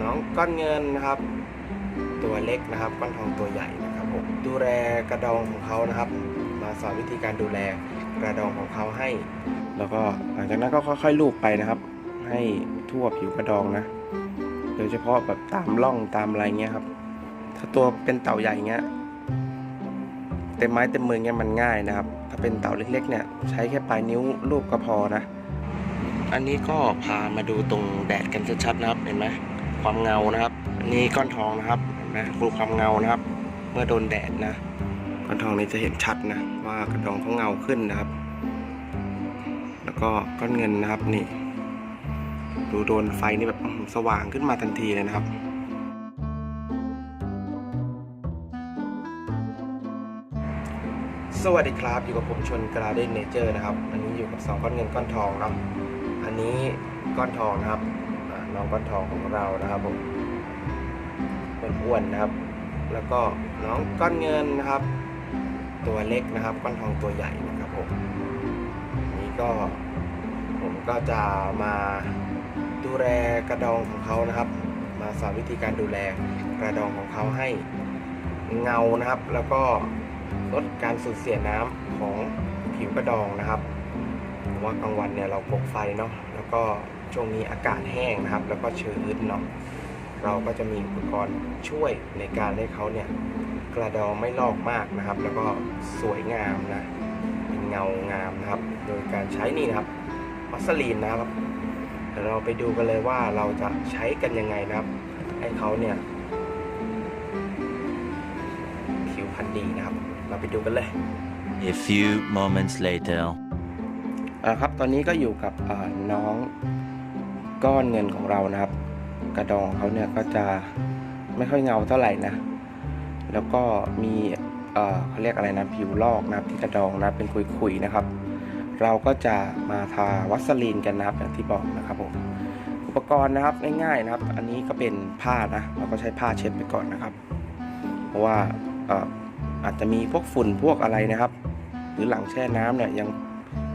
น้องก้อนเงินนะครับ ตัวเล็กนะครับก้อนทองตัวใหญ่นะครับผมดูแลกระดองของเขานะครับ มาสอนวิธีการดูแลกระดองของเขาให้ แล้วก็หลังจากนั้นก็ค่อยๆลูบไปนะครับ ให้ทั่วผิวกระดองนะโดยเฉพาะแบบตามร่องตามอะไรเงี้ยครับ ถ้าตัวเป็นเต่าใหญ่เงี้ยเต็มไม้เต็มมือเงี้ยมันง่ายนะครับ ถ้าเป็นเต่าเล็ก ๆ เนี่ยใช้แค่ปลายนิ้วลูบก็พอนะ อันนี้ก็พามาดูตรงแดดกันชัดๆนะครับเห็นไหม ความเงานะครับ อันนี้ก้อนทองนะครับเห็นไหมดูความเงานะครับ เมื่อโดนแดดนะ ก้อนทองนี้จะเห็นชัดนะ ว่ากระดองเขาเงาขึ้นนะครับ แล้วก็ก้อนเงินนะครับนี่ ดูโดนไฟนี่แบบสว่างขึ้นมาทันทีเลยนะครับสวัสดีครับอยู่กับผมชนกราเดนเนเจอร์นะครับ อันนี้อยู่กับสองก้อนเงินก้อนทองเนาะอันนี้ก้อนทองนะครับ น้องก้อนทองของเรานะครับผมอ้วนๆนะครับ แล้วก็น้องก้อนเงินนะครับ ตัวเล็กนะครับ ก้อนทองตัวใหญ่นะครับผมนี้ก็ผมก็จะมาดูแลกระดองของเขานะครับ มาสอนวิธีการดูแลกระดองของเขาให้เงานะครับ แล้วก็ลดการสูญเสียน้ำของผิวกระดองนะครับเพราะว่ากลางวันเนี่ยเราปกไฟเนาะแล้วก็ ช่วงนี้อากาศแห้งนะครับ แล้วก็ชื้นเนาะเราก็จะมีอุปกรณ์ช่วยในการให้เขาเนี่ยกระดองไม่ลอกมากนะครับ แล้วก็สวยงามนะเป็นเงางามนะครับ โดยการใช้นี่นะครับวัสลีนนะครับเดี๋ยวเราไปดูกันเลยว่าเราจะใช้กันยังไงนะครับ ให้เขาเนี่ยผิวพรรณดีนะครับ เราไปดูกันเลย A few moments later. อ่าครับตอนนี้ก็อยู่กับอ่าน้อง ก้อนเงินของเรานะครับ กระดองเขาเนี่ยก็จะไม่ค่อยเงาเท่าไหร่นะ แล้วก็มีเขาเรียกอะไรนะผิวลอกนะครับที่กระดองนะเป็นขุยๆนะครับ เราก็จะมาทาวัสลีนกันนะครับอย่างที่บอกนะครับผมอุปกรณ์นะครับง่ายๆนะครับ อันนี้ก็เป็นผ้านะเราก็ใช้ผ้าเช็ดไปก่อนนะครับ เพราะว่าเอ่ออาจจะมีพวกฝุ่นพวกอะไรนะครับ หรือหลังแช่น้ำเนี่ยยัง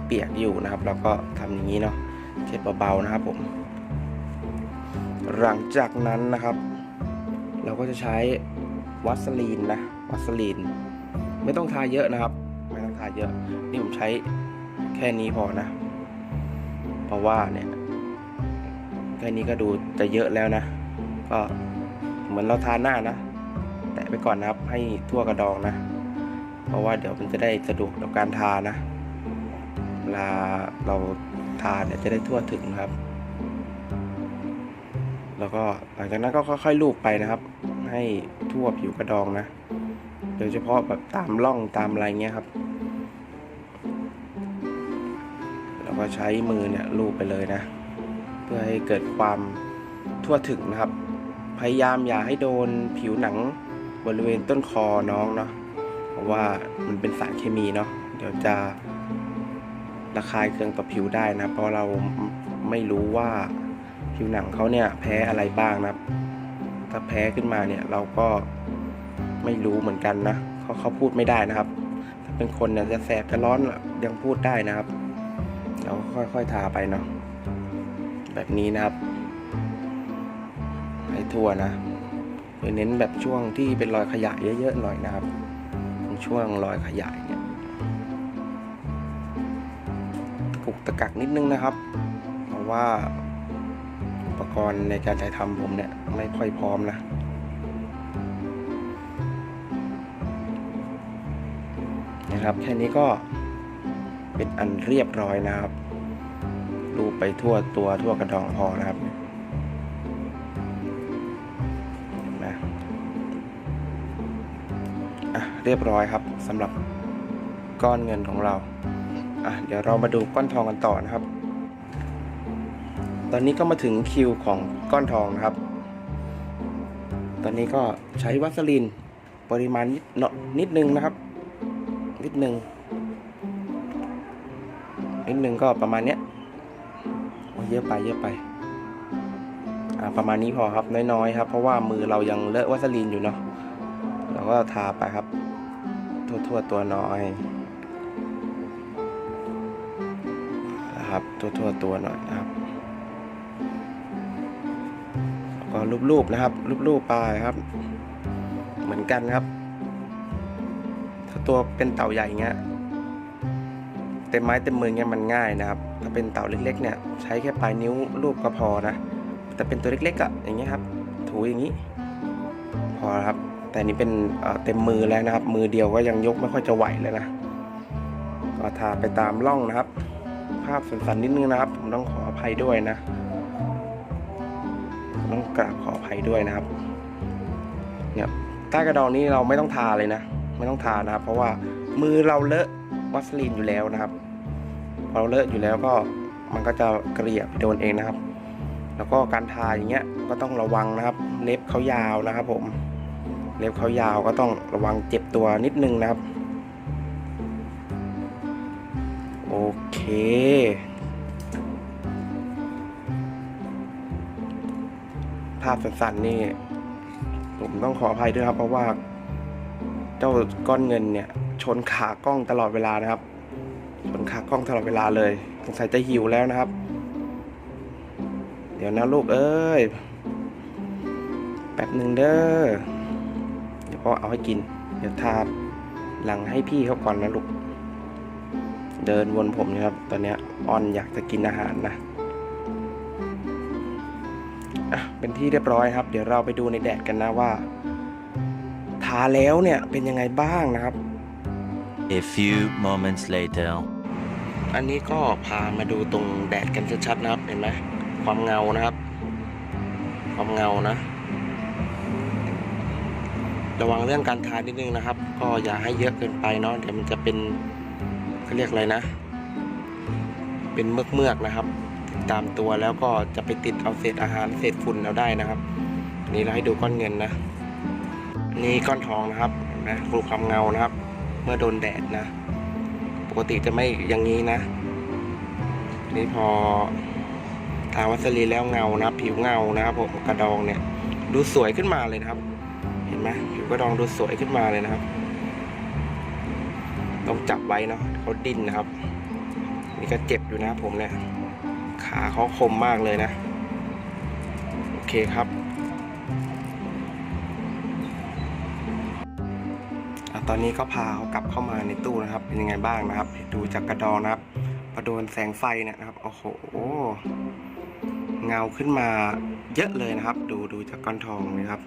เปียกอยู่นะครับ เราก็ทำอย่างนี้เนาะเช็ดเบาๆนะครับผม หลังจากนั้นนะครับ เราก็จะใช้วัสลีนนะวัสลีน ไม่ต้องทาเยอะนะครับ ไม่ต้องทาเยอะ นี่ผมใช้แค่นี้พอนะ เพราะว่าเนี่ยแค่นี้ก็ดูจะเยอะแล้วนะ ก็เหมือนเราทาหน้านะแตะไปก่อนนะครับให้ทั่วกระดองนะ เพราะว่าเดี๋ยวมันจะได้สะดวกต่อการทานะเวลาเราทาเนี่ยจะได้ทั่วถึงครับ แล้วก็หลังจากนั้นก็ค่อยๆลูบไปนะครับ ให้ทั่วผิวกระดองนะ โดยเฉพาะแบบตามร่องตามอะไรเงี้ยครับแล้วก็ใช้มือเนี่ยลูบไปเลยนะ เพื่อให้เกิดความทั่วถึงนะครับ พยายามอย่าให้โดนผิวหนังบริเวณต้นคอน้องเนาะเพราะว่ามันเป็นสารเคมีเนาะเดี๋ยวจะระคายเคืองต่อผิวได้นะ เพราะเราไม่รู้ว่า ผิวหนังเขาเนี่ยแพ้อะไรบ้างนะครับ ถ้าแพ้ขึ้นมาเนี่ยเราก็ไม่รู้เหมือนกันนะเขาเขาพูดไม่ได้นะครับ ถ้าเป็นคนเนี่ยจะแสบจะร้อนยังพูดได้นะครับเราค่อยๆทาไปเนาะแบบนี้นะครับให้ทั่วนะโดยเน้นแบบช่วงที่เป็นรอยขยะเยอะๆหน่อยนะครับช่วงรอยขยะเนี่ยกุกตะกักนิดนึงนะครับ เพราะว่า กรณ์ในการถ่ายทำผมเนี่ย ไม่ค่อยพร้อมนะนะครับ แค่นี้ก็เป็นอันเรียบร้อยนะครับ รูปไปทั่วตัวทั่วกระดองพอนะครับนไหมอะเรียบร้อยครับสำหรับก้อนเงินของเราอะเดี๋ยวเรามาดูก้อนทองกันต่อนะครับ อนนี้ก็มาถึงคิวของก้อนทองนะครับ ตอนนี้ก็ใช้วัสลินปริมาณนิดนิดนึงนะครับ นิดนึงนิดนึงก็ประมาณเนี้ยเยอะไปเยอะไปอ่าประมาณนี้พอครับน้อยๆครับ เพราะว่ามือเรายังเลอะวัสลีนอยู่เนาะเราก็ทาไปครับทั่วๆตัวน้อยนะครับนะครับทั่วๆตัวหน่อยนะครับ ก็รูปๆนะครับรูปๆปลายครับ เหมือนกันครับ ถ้าตัวเป็นเต่าใหญ่เงี้ยเต็มไม้เต็มมือเงี้ยมันง่ายนะครับ ถ้าเป็นเต่าเล็ก ๆ เนี่ยใช้แค่ปลายนิ้วรูปก็พอนะ แต่เป็นตัวเล็กๆอะอย่างเงี้ยครับ ถูอย่างนี้ พอครับ แต่อันนี้เป็นเต็มมือแล้วนะครับ มือเดียวก็ยังยกไม่ค่อยจะไหวเลยนะก็ทาไปตามร่องนะครับ ภาพสันๆนิดนึงนะครับ ผมต้องขออภัยด้วยนะ ต้องกราบขออภัยด้วยนะครับเนี่ยใต้กระดองนี้เราไม่ต้องทาเลยนะ ไม่ต้องทานะครับ เพราะว่ามือเราเลอะวัสลีนอยู่แล้วนะครับ พอเราเลอะอยู่แล้วก็มันก็จะเกลี่ยโดนเองนะครับ แล้วก็การทาอย่างเงี้ยก็ต้องระวังนะครับ เล็บเขายาวนะครับ ผม เล็บเขายาวก็ต้องระวังเจ็บตัวนิดนึงนะครับ โอเค ภาพสั้นๆนี่ ผมต้องขออภัยด้วยครับ เพราะว่า เจ้าก้อนเงินเนี่ย ชนขากล้องตลอดเวลานะครับ ชนขากล้องตลอดเวลาเลยสงสัยจะหิวแล้วนะครับ เดี๋ยวนะลูกเอ้ยแป๊บหนึ่งเด้อเดี๋ยวพ่อเอาให้กิน เดี๋ยวทาหลังให้พี่เขาก่อนนะลูกเดินวนผมนะครับ ตอนนี้ยออนอยากจะกินอาหารนะ เป็นที่เรียบร้อยครับ เดี๋ยวเราไปดูในแดดกันนะว่า ทาแล้วเนี่ยเป็นยังไงบ้างนะครับ A few moments later. อันนี้ก็พามาดูตรงแดดกันชัดๆนะครับ เห็นไหมความเงานะครับ ความเงานะ ระวังเรื่องการทานิดนึงนะครับ ก็อย่าให้เยอะเกินไปเนาะเดี๋ยวมันจะเป็นเขาเรียกอะไรนะ เป็นเมือกเมือกๆนะครับ ตามตัวแล้วก็จะไปติดเอาเศษอาหารเศษฝุ่นเราได้นะครับนนี้เราให้ดูก้อนเงินนะ นี่ก้อนทองนะครับเห็นไหมรูความเงานะครับ เมื่อโดนแดดนะ ปกติจะไม่อย่างนี้นะ นี่พอทาวัสลีนแล้วเงานะผิวเงานะครับผมกระดองเนี่ย ดูสวยขึ้นมาเลยนะครับ เห็นไหมผิวกระดองดูสวยขึ้นมาเลยนะครับต้องจับไว้เนาะเขาดิ้นนะครับ นี่ก็เจ็บอยู่นะครับผมเนี่ย ขาเขาคมมากเลยนะ โอเคครับอะตอนนี้ก็พาเขากลับเข้ามาในตู้นะครับ เป็นยังไงบ้างนะครับ ดูจากกระดองนะครับพอโดนแสงไฟเนี่ยนะครับโอ้โหเงาขึ้นมาเยอะเลยนะครับ ดูดูจากก้อนทองนะครับ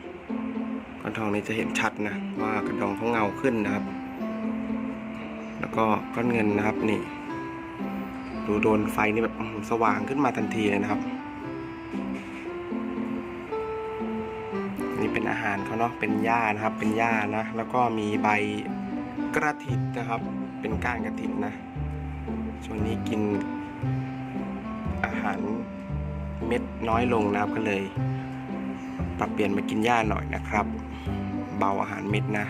ก้อนทองนี้จะเห็นชัดนะว่ากระดองเขาเงาขึ้นนะครับ แล้วก็ก้อนเงินนะครับนี่ ดูโดนไฟนี่แบบสว่างขึ้นมาทันทีเลยนะครับ นี่เป็นอาหารเขาเนาะเป็นหญ้านะครับ เป็นหญ้านะ แล้วก็มีใบกระถินนะครับ เป็นก้านกระถินนะ ช่วงนี้กินอาหารเม็ดน้อยลงนะครับก็เลยปรับเปลี่ยนมากินหญ้าหน่อยนะครับ เบาอาหารเม็ดนะ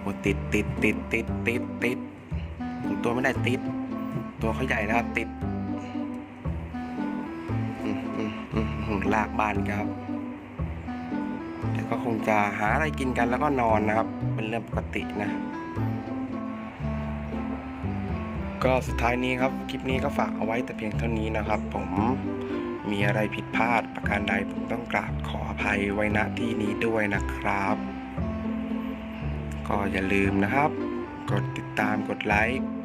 โอ้ติดติดติดติดติดติดตัวไม่ได้ติด ตัวเขาใหญ่นะครับ ติดลากบ้านครับเดี๋ยวก็คงจะหาอะไรกินกันแล้วก็นอนนะครับ เป็นเรื่องปกตินะ ก็สุดท้ายนี้ครับ คลิปนี้ก็ฝากเอาไว้แต่เพียงเท่านี้นะครับ ผมมีอะไรผิดพลาดประการใดผมต้องกราบขออภัยไว้ณที่นี้ด้วยนะครับ ก็อย่าลืมนะครับ กดติดตามกดไลค์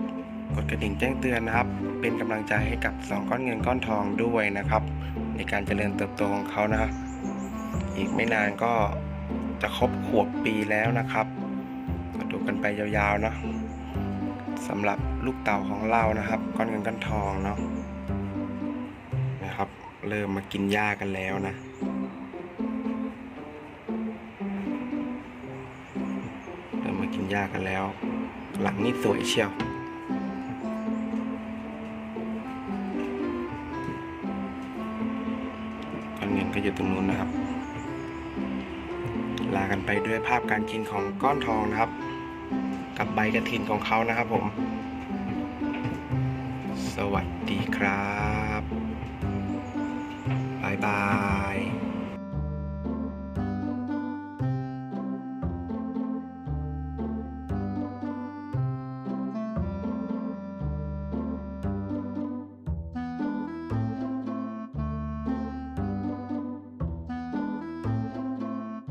กดกระดิ่งแจ้งเตือนนะครับ เป็นกำลังใจให้กับสองก้อนเงินก้อนทองด้วยนะครับ ในการเจริญเติบโตของเขานะอีกไม่นานก็จะครบขวบปีแล้วนะครับก็ดูกันไปยาวๆเนาะสำหรับลูกเต่าของเรานะครับ ก้อนเงินก้อนทองเนาะนะครับ เริ่มมากินหญ้ากันแล้วนะเริ่มมากินหญ้ากันแล้ว หลังนี่สวยเชียว เงินก็อยู่ตรงนู้นนะครับ ลากันไปด้วยภาพการกินของก้อนทองนะครับ กับใบกระถินของเขานะครับผม สวัสดีครับบายบาย